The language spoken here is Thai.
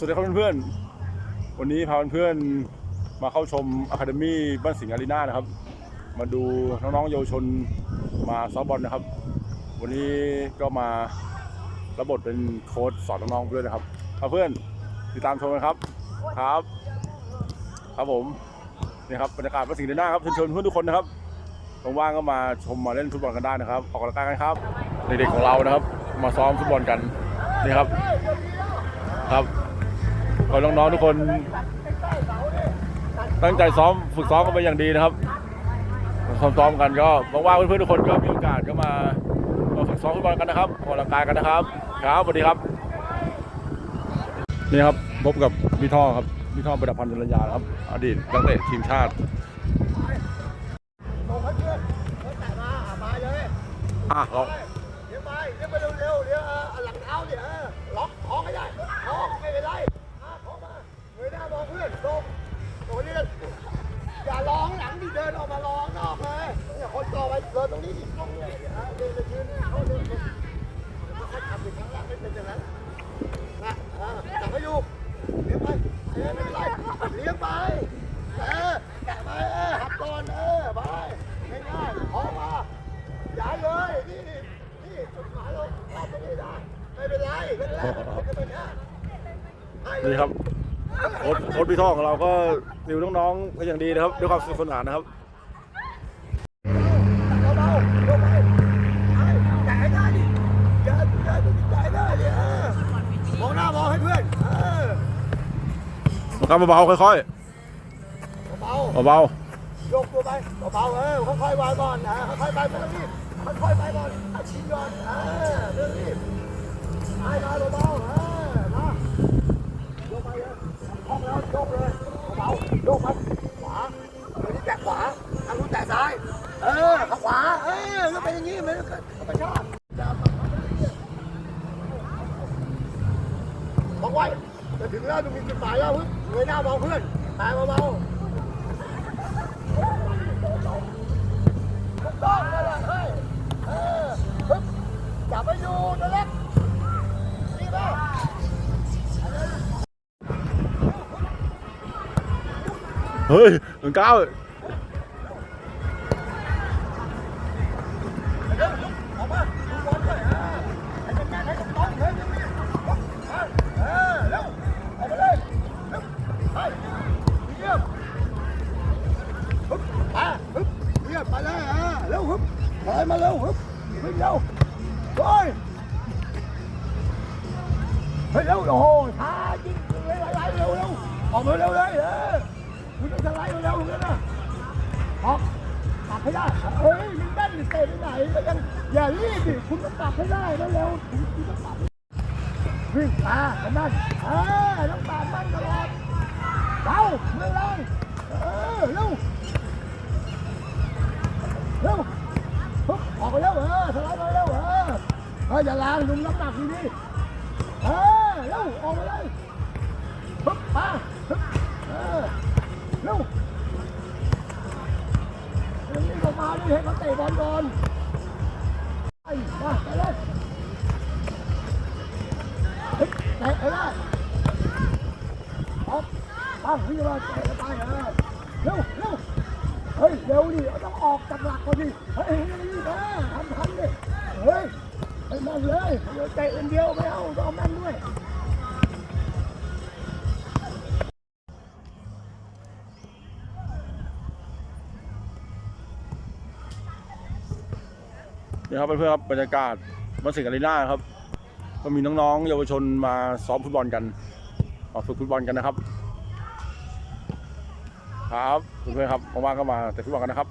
สวัสดีครับเพื่อนๆ วันนี้พาเพื่อนๆ มาเข้าชมอะคาเดมี่บ้านสิงห์อารีนานะครับ มาดูน้องๆเยาวชนมาซ้อมบอลนะครับ วันนี้ก็มารับบทเป็นโค้ชสอนน้องๆด้วยนะครับเพื่อนติดตามชมกันครับ ครับ ครับผมนี่ครับบรรยากาศบ้านสิงห์อารีนาครับเชิญชวนเพื่อนทุกคนนะครับว่างๆก็มาชมมาเล่นฟุตบอลกันได้นะครับออกกำลังกายกันครับ เด็กๆของเรานะครับ มาซ้อมฟุตบอลกันนี่ครับครับ ก็น้องๆทุกคน ตั้งใจซ้อมฝึกซ้อมกันไปอย่างดีนะครับซ้อมๆกันก็ว่างๆเพื่อนๆทุกคนก็มีโอกาสก็มามาฝึกซ้อมฟุตบอลกันนะครับออกกำลังกายกันนะครับ ครับสวัสดีครับ นี่ครับพบกับพี่ท่อครับพี่ท่อประดับพันธ์จรยาครับ อดีตนักเตะทีมชาติอะเรา องหลังดิเดินออกมาร้องนอกเลยเนี่ยคนต่อไปเดินตรงนี้ดิตรงเนี่ยอะเดินไปยืนเขาเดินลงแล้วค่อยทำอีกครั้งละไม่เป็นอย่างนั้นนะอะจับให้อยู่เลี้ยงไปเออไม่เป็นไรเลี้ยงไปเออแกะไปเออหักก่อนเออไปง่ายๆท้องมาย้ายเลยนี่นี่จุดหมายเราเราตรงนี้ได้ไม่เป็นไรไม่เป็นไรไม่เป็นไรให้นี่ครับ โค้ชโค้ชพี่ท่อของเราก็ติวน้องๆเป็นอย่างดีนะครับด้วยความสนุกสนานนะครับมองหน้ามองให้เพื่อนเออครับเบาๆค่อยเบาๆเบาๆยกตัวไปเบาๆเออค่อยๆวางก่อนนะค่อยๆไปไม่ต้องรีบค่อยๆไปก่อนอาชินก่อนเออไม่ต้องรีบให้มาเบาๆเออมายกไปเลยห้องแล้วยกเลย เบาๆยกไปขวาเดี๋ยวนี้แตะขวาทางนู้นแตะซ้าย เออข้าขวา เออก็เป็นอย่างนี้มันก็ธรรมชาติมอกไว้จะถึงแล้วจะมีจุดหมายแล้วเพื่อนเงยหน้ามองเพื่อนตายเบาๆ ๆเฮ้ยหนึ่งเก้าเร็วออกมาดูบอลด้ว คุณจะไล่เร็วๆเลยนะออกปรับให้ได้เฮ้ยมันแน่นเตะไปไหนก็ยังอย่ารีบดิคุณต้องปรับให้ได้แล้วเร็วคุณต้องปรับวิ่งมาขนาดเออต้องปรับมันตลอดเร็วไม่แรงเออเร็วเร็วออกไปเร็วเออสไลด์ไปเร็วเออเอออย่าแรงลุมน้ำหนักดีดีเออเร็วออกมาเลยฮึบมาฮึบเออ เร็วเดี๋ยวนี้ก็มาดิให้เขาเตะบอลก่อนไอ้มาไปเลยเฮ้ยเตะไปเลยออกตั้งพี่มาเตะไปเออเร็วเร็วเฮ้ยเร็วดิต้องออกจากหลักก่อนดิเฮ้ยนี่มาทำทันดิเฮ้ยให้แม่นเลยเดี๋ยวเตะคนเดียวไม่เอาต้องเอาแม่นด้วย นี่ครับเพื่อนๆครับบรรยากาศบ้านสิงห์อารีนาครับ ก็มีน้องๆเยาวชนมาซ้อมฟุตบอลกันออกฝึกฟุตบอลกันนะครับ ครับเพื่อนๆครับว่างๆก็มาแต่ฟุตบอลกันนะครับ